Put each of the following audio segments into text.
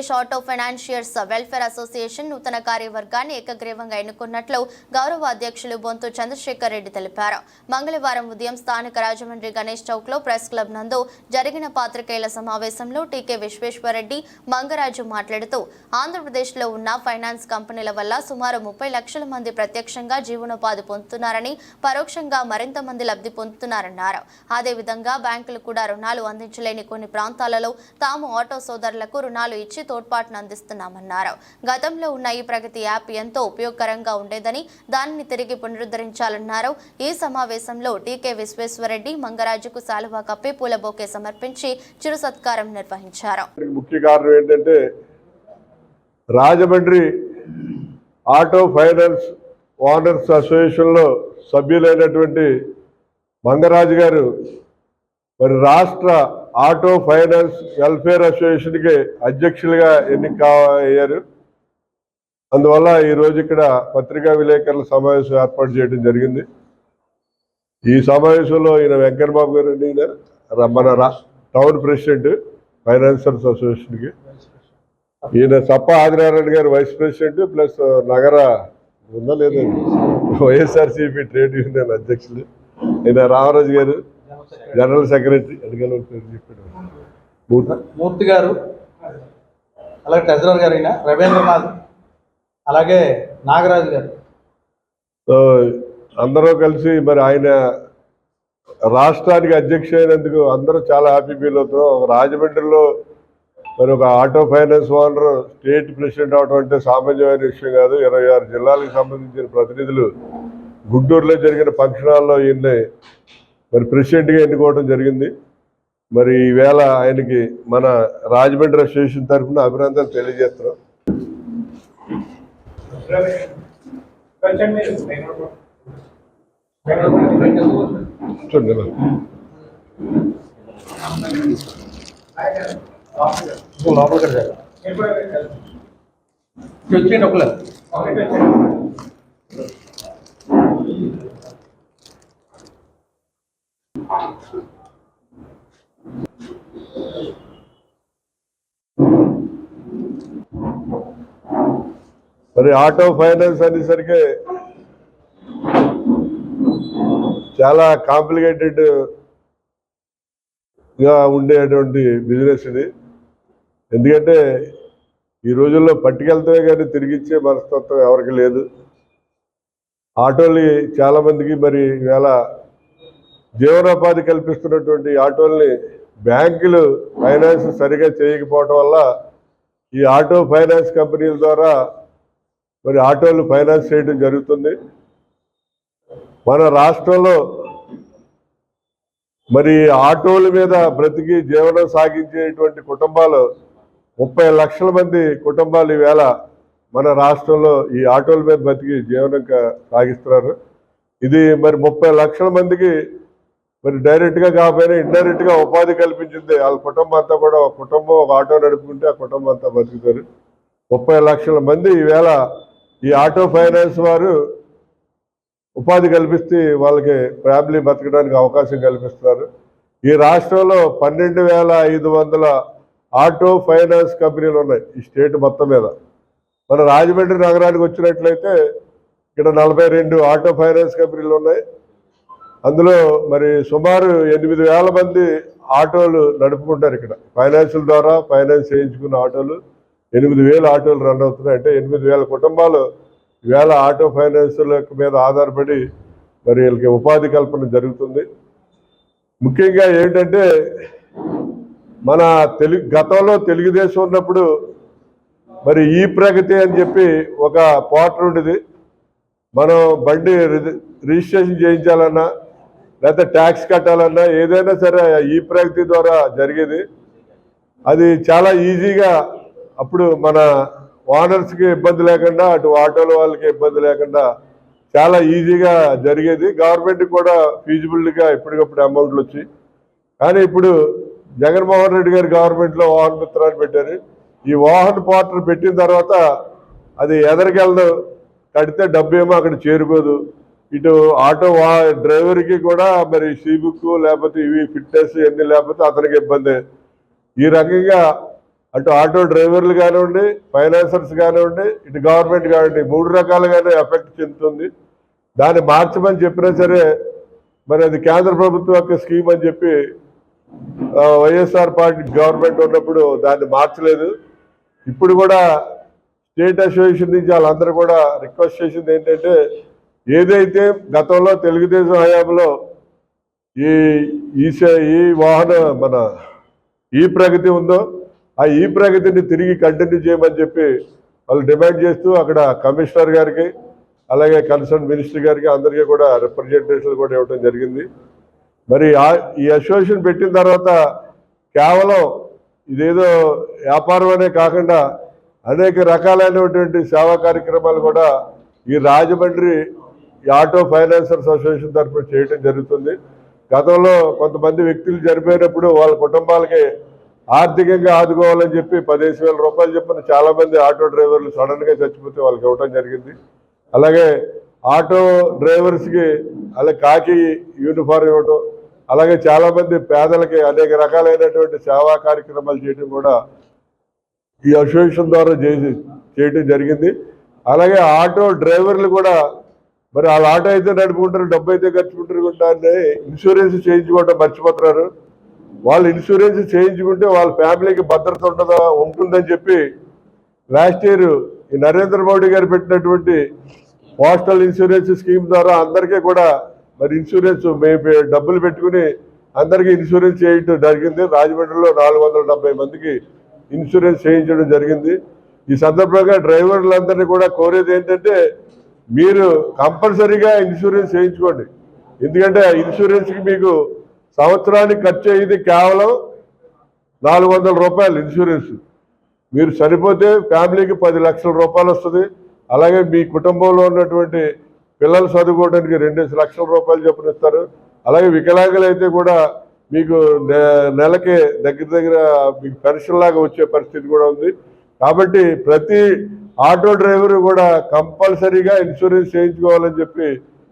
Andhra Pradesh auto financiers welfare association నూతన కార్యవర్గాన్ని ఏకగ్రీవంగా ఎన్నుకున్నట్లు గౌరవ అధ్యక్షులు బొంతు చంద్రశేఖర్ రెడ్డి తెలిపారు. మంగళవారం ఉదయం స్థానిక రాజమండ్రి గణేష్ చౌక్లో ప్రెస్ క్లబ్ నందు జరిగిన పాత్రికేయుల సమావేశంలో టీకే విశ్వేశ్వరరెడ్డి మంగరాజు మాట్లాడుతూ ఆంధ్రప్రదేశ్లో ఉన్న ఫైనాన్స్ కంపెనీల వల్ల సుమారు ముప్పై లక్షల మంది ప్రత్యక్షంగా జీవనోపాధి పొందుతున్నారని పరోక్షంగా మరింత మంది లబ్ధి పొందుతున్నారన్నారు. అదేవిధంగా బ్యాంకులు కూడా రుణాలు అందించలేని కొన్ని ప్రాంతాలలో తాము ఆటో సోదరులకు రుణాలు ఇచ్చి తోడ్పాటును అందిస్తున్నామన్నారు. గతంలో ఉన్న ఈ ప్రగతి యాప్ ఎంతో ఉపయోగకరంగా ఉండేదని దానిని తిరిగి పునరుద్ధరించాలన్నారు. ఈ సమావేశంలో టీకే విశ్వేశ్వరరెడ్డి మంగరాజుకు సాలువా కప్పి పూల బొకే సమర్పించి చిరు సత్కారం నిర్వహించారు. ముఖ్య కారణం ఏంటంటే రాజమండ్రి ఆటో ఫైనాన్స్ ఓనర్స్ అసోసియేషన్లో సభ్యులైనటువంటి మంగరాజు గారు మరి రాష్ట్ర ఆటో ఫైనాన్స్ వెల్ఫేర్ అసోసియేషన్కి అధ్యక్షులుగా ఎన్నిక అయ్యారు. అందువల్ల ఈరోజు ఇక్కడ పత్రికా విలేకరుల సమావేశం ఏర్పాటు చేయడం జరిగింది. ఈ సమావేశంలో ఈయన వెంకటబాబు గారు ఈయన ర- మన రా టౌన్ ప్రెసిడెంట్ ఫైనాన్సర్స్ అసోసియేషన్కి. ఈయన సప్ప ఆదినారాయణ గారు వైస్ ప్రెసిడెంట్ ప్లస్ నగర ఉందా లేదా? వైఎస్ఆర్సీపీ ట్రేడ్ యూనియన్ అధ్యక్షులు. ఈయన రామరాజు గారు. జనరల్ సెక్రటరీ అడిగిన పేరు చెప్పాడు. మూర్తి. గారు అలాగే ట్రెజరర్ గారు అయిన రవీంద్రనాథ్ అలాగే నాగరాజు గారు. సో అందరూ కలిసి మరి ఆయన రాష్ట్రానికి అధ్యక్ష అయినందుకు అందరూ చాలా హ్యాపీ ఫీల్ అవుతున్నాం. ఒక రాజమండ్రిలో మరి ఒక auto finance owner state president అవడం అంటే సామాన్యమైన విషయం కాదు. ఇరవై ఆరు జిల్లాలకు సంబంధించిన ప్రతినిధులు గుంటూరులో జరిగిన ఫంక్షన్ హాల్లో ఈయన్ని మరి ప్రెసిడెంట్గా ఎన్నుకోవడం జరిగింది. మరి ఈవేళ ఆయనకి మన రాజమండ్రి అసోసియేషన్ తరఫున అభినందనలు తెలియజేస్తున్నాం. చూడండి మరి ఆటో ఫైనాన్స్ అనేసరికి చాలా కాంప్లికేటెడ్గా ఉండేటువంటి బిజినెస్ ఇది. ఎందుకంటే ఈ రోజుల్లో పట్టుకెళ్తే కానీ తిరిగిచ్చే మనస్తత్వం ఎవరికి లేదు. ఆటోలు చాలామందికి మరి ఇవాళ జీవనోపాధి కల్పిస్తున్నటువంటి ఆటోల్ని బ్యాంకులు ఫైనాన్స్ సరిగా చేయకపోవటం వల్ల ఈ ఆటో ఫైనాన్స్ కంపెనీల ద్వారా మరి ఆటోలు ఫైనాన్స్ చేయడం జరుగుతుంది. మన రాష్ట్రంలో మరి ఆటోల మీద బ్రతికి జీవనం సాగించేటువంటి కుటుంబాలు ముప్పై లక్షల మంది కుటుంబాలు ఈవేళ మన రాష్ట్రంలో ఈ ఆటోల మీద బ్రతికి జీవనం సాగిస్తున్నారు. ఇది మరి ముప్పై లక్షల మందికి మరి డైరెక్ట్గా కాకపోయినా ఇండైరెక్ట్గా ఉపాధి కల్పించింది. వాళ్ళ కుటుంబం అంతా కూడా ఒక కుటుంబం ఒక ఆటో నడుపుకుంటే ఆ కుటుంబం అంతా బతుకుతారు. ముప్పై లక్షల మంది ఈవేళ ఈ ఆటో ఫైనాన్స్ వారు ఉపాధి కల్పిస్తే వాళ్ళకి ఫ్యామిలీ బతకడానికి అవకాశం కల్పిస్తున్నారు. ఈ రాష్ట్రంలో పన్నెండు వేల ఐదు వందల ఆటో ఫైనాన్స్ కంపెనీలు ఉన్నాయి ఈ స్టేట్ మొత్తం మీద. మన రాజమండ్రి నగరానికి వచ్చినట్లయితే ఇక్కడ నలభై రెండు ఆటో ఫైనాన్స్ కంపెనీలు ఉన్నాయి. అందులో మరి సుమారు ఎనిమిది వేల మంది ఆటోలు నడుపుకుంటారు ఇక్కడ. ఫైనాన్షియల్ ద్వారా ఫైనాన్స్ చేయించుకున్న ఆటోలు ఎనిమిది వేల ఆటోలు రన్ అవుతున్నాయి. అంటే ఎనిమిది వేల కుటుంబాలు వేల ఆటో ఫైనాన్షియల్ మీద ఆధారపడి మరి వీళ్ళకి ఉపాధి కల్పన జరుగుతుంది. ముఖ్యంగా ఏంటంటే మన తెలుగు గతంలో తెలుగుదేశం ఉన్నప్పుడు మరి ఈ ప్రగతి అని చెప్పి ఒక పోటర్ ఉండేది. మనం బండి రిజి- రిజిస్ట్రేషన్ చేయించాలన్నా లేకపోతే ట్యాక్స్ కట్టాలన్నా ఏదైనా సరే ఈ ప్రగతి ద్వారా జరిగేది. అది చాలా ఈజీగా అప్పుడు మన ఓనర్స్కి ఇబ్బంది లేకుండా అటు ఆటోల వాళ్ళకి ఇబ్బంది లేకుండా చాలా ఈజీగా జరిగేది. గవర్నమెంట్ కూడా ఫీజిబుల్గా ఎప్పటికప్పుడు అమౌంట్లు వచ్చి కానీ ఇప్పుడు జగన్మోహన్ రెడ్డి గారి గవర్నమెంట్లో వాహన మిత్రాన్ని పెట్టారు. ఈ వాహన పార్టర్ పెట్టిన తర్వాత అది ఎదరికెళ్ళదు. కడితే డబ్బు ఏమో అక్కడ చేరుకోదు. ఇటు ఆటో వా డ్రైవర్కి కూడా మరి సీబుక్ లేకపోతే ఇవి ఫిట్నెస్ ఇవన్నీ లేకపోతే అతనికి ఇబ్బంది. ఈ రకంగా అటు ఆటో డ్రైవర్లు కానివ్వండి ఫైనాన్సర్స్ కానివ్వండి ఇటు గవర్నమెంట్ కానివ్వండి మూడు రకాలుగానే ఎఫెక్ట్ చెందుతుంది. దాన్ని మార్చమని చెప్పినా సరే మరి అది కేంద్ర ప్రభుత్వం యొక్క స్కీమ్ అని చెప్పి వైఎస్ఆర్ పార్టీ గవర్నమెంట్ ఉన్నప్పుడు దాన్ని మార్చలేదు. ఇప్పుడు కూడా స్టేట్ అసోసియేషన్ నుంచి వాళ్ళందరూ కూడా రిక్వెస్ట్ చేసింది ఏంటంటే ఏదైతే గతంలో తెలుగుదేశం హయాంలో ఈ ఈసే ఈ వాహన మన ఈ ప్రగతి ఉందో ఆ ఈ ప్రగతిని తిరిగి కంటిన్యూ చేయమని చెప్పి వాళ్ళు డిమాండ్ చేస్తూ అక్కడ కమిషనర్ గారికి అలాగే కన్సర్న్ మినిస్టర్ గారికి అందరికీ కూడా రిప్రజెంటేషన్ కూడా ఇవ్వడం జరిగింది. మరి ఆ- ఈ అసోసియేషన్ పెట్టిన తర్వాత కేవలం ఇదేదో వ్యాపారం అనే కాకుండా అనేక రకాలైనటువంటి సేవా కార్యక్రమాలు కూడా ఈ రాజమండ్రి ఈ ఆటో ఫైనాన్సర్స్ అసోసియేషన్ తరఫున చేయడం జరుగుతుంది. గతంలో కొంతమంది వ్యక్తులు చనిపోయినప్పుడు వాళ్ళ కుటుంబాలకి ఆర్థికంగా ఆదుకోవాలని చెప్పి పదిహేను వేల రూపాయలు చెప్పిన చాలామంది ఆటో డ్రైవర్లు సడన్గా చచ్చిపోతే వాళ్ళకి ఇవ్వడం జరిగింది. అలాగే ఆటో డ్రైవర్స్కి అలా కాకి యూనిఫామ్ ఇవ్వటం అలాగే చాలామంది పేదలకి అనేక రకాలైనటువంటి సేవా కార్యక్రమాలు చేయడం కూడా ఈ అసోసియేషన్ ద్వారా చేసి చేయడం జరిగింది. అలాగే ఆటో డ్రైవర్లు కూడా మరి వాళ్ళ ఆటో అయితే నడుపుకుంటారు డబ్బు అయితే ఖర్చుకుంటారు ఇన్సూరెన్స్ చేయించుకోవటం మర్చిపోతున్నారు. వాళ్ళు ఇన్సూరెన్స్ చేయించుకుంటే వాళ్ళ ఫ్యామిలీకి భద్రత ఉంటుందా ఉంటుందని చెప్పి లాస్ట్ ఇయర్ ఈ నరేంద్ర మోడీ గారు పెట్టినటువంటి పోస్టల్ ఇన్సూరెన్స్ స్కీమ్ ద్వారా అందరికీ కూడా మరి ఇన్సూరెన్స్ మేము డబ్బులు పెట్టుకుని అందరికీ ఇన్సూరెన్స్ చేయటం జరిగింది. రాజమండ్రిలో నాలుగు వందల డెబ్బై మందికి ఇన్సూరెన్స్ చేయించడం జరిగింది. ఈ సందర్భంగా డ్రైవర్లందరినీ కూడా కోరేది ఏంటంటే మీరు కంపల్సరీగా ఇన్సూరెన్స్ చేయించుకోండి. ఎందుకంటే ఆ ఇన్సూరెన్స్కి మీకు సంవత్సరానికి ఖర్చు అయ్యేది కేవలం నాలుగు వందల రూపాయలు ఇన్సూరెన్స్. మీరు చనిపోతే ఫ్యామిలీకి పది లక్షల రూపాయలు వస్తుంది. అలాగే మీ కుటుంబంలో ఉన్నటువంటి పిల్లలు చదువుకోవడానికి రెండేసి లక్షల రూపాయలు చొప్పున ఇస్తారు. అలాగే వికలాంగులు అయితే కూడా మీకు నె- నెలకి దగ్గర దగ్గర మీకు పెన్షన్ లాగా వచ్చే పరిస్థితి కూడా ఉంది. కాబట్టి ప్రతి ఆటో డ్రైవర్ కూడా కంపల్సరీగా ఇన్సూరెన్స్ చేయించుకోవాలని చెప్పి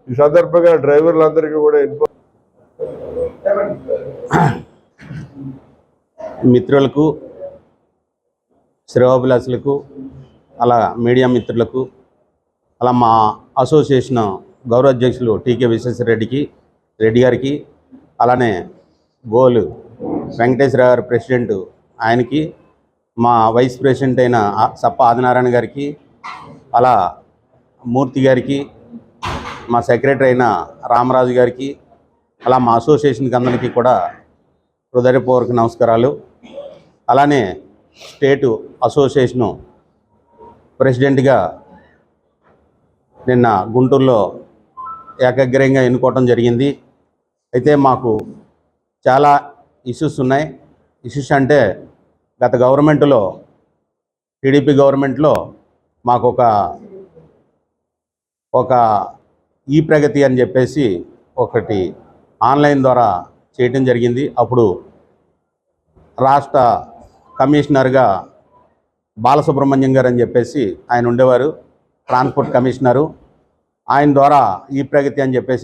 ఈ సందర్భంగా డ్రైవర్లందరికీ కూడా ఇన్ఫో మిత్రులకు శ్రేయోభిలాసులకు అలా మీడియా మిత్రులకు అలా మా అసోసియేషన్ గౌరవ అధ్యక్షులు టీకే విశ్వేశ్వరరెడ్డికి రెడ్డి గారికి అలానే గోలు వెంకటేశ్వర గారు ప్రెసిడెంట్ ఆయనకి మా వైస్ ప్రెసిడెంట్ అయిన సప్ప ఆదినారాయణ గారికి అలా మూర్తి గారికి మా సెక్రటరీ అయిన రామరాజు గారికి అలా మా అసోసియేషన్కి అందరికీ కూడా హృదయపూర్వక నమస్కారాలు. అలానే స్టేటు అసోసియేషను ప్రెసిడెంట్గా నిన్న గుంటూరులో ఏకగ్రహంగా ఎన్నుకోవటం జరిగింది. అయితే మాకు చాలా ఇష్యూస్ ఉన్నాయి. ఇష్యూస్ అంటే గత గవర్నమెంట్లో టీడీపీ గవర్నమెంట్లో మాకు ఒక ఒక ఈ ప్రగతి అని చెప్పేసి ఒకటి ఆన్లైన్ ద్వారా చేయటం జరిగింది. అప్పుడు రాష్ట్ర కమిషనర్గా బాలసుబ్రహ్మణ్యం గారు అని చెప్పేసి ఆయన ఉండేవారు ట్రాన్స్పోర్ట్ కమిషనరు. ఆయన ద్వారా ఈ ప్రగతి అని చెప్పేసి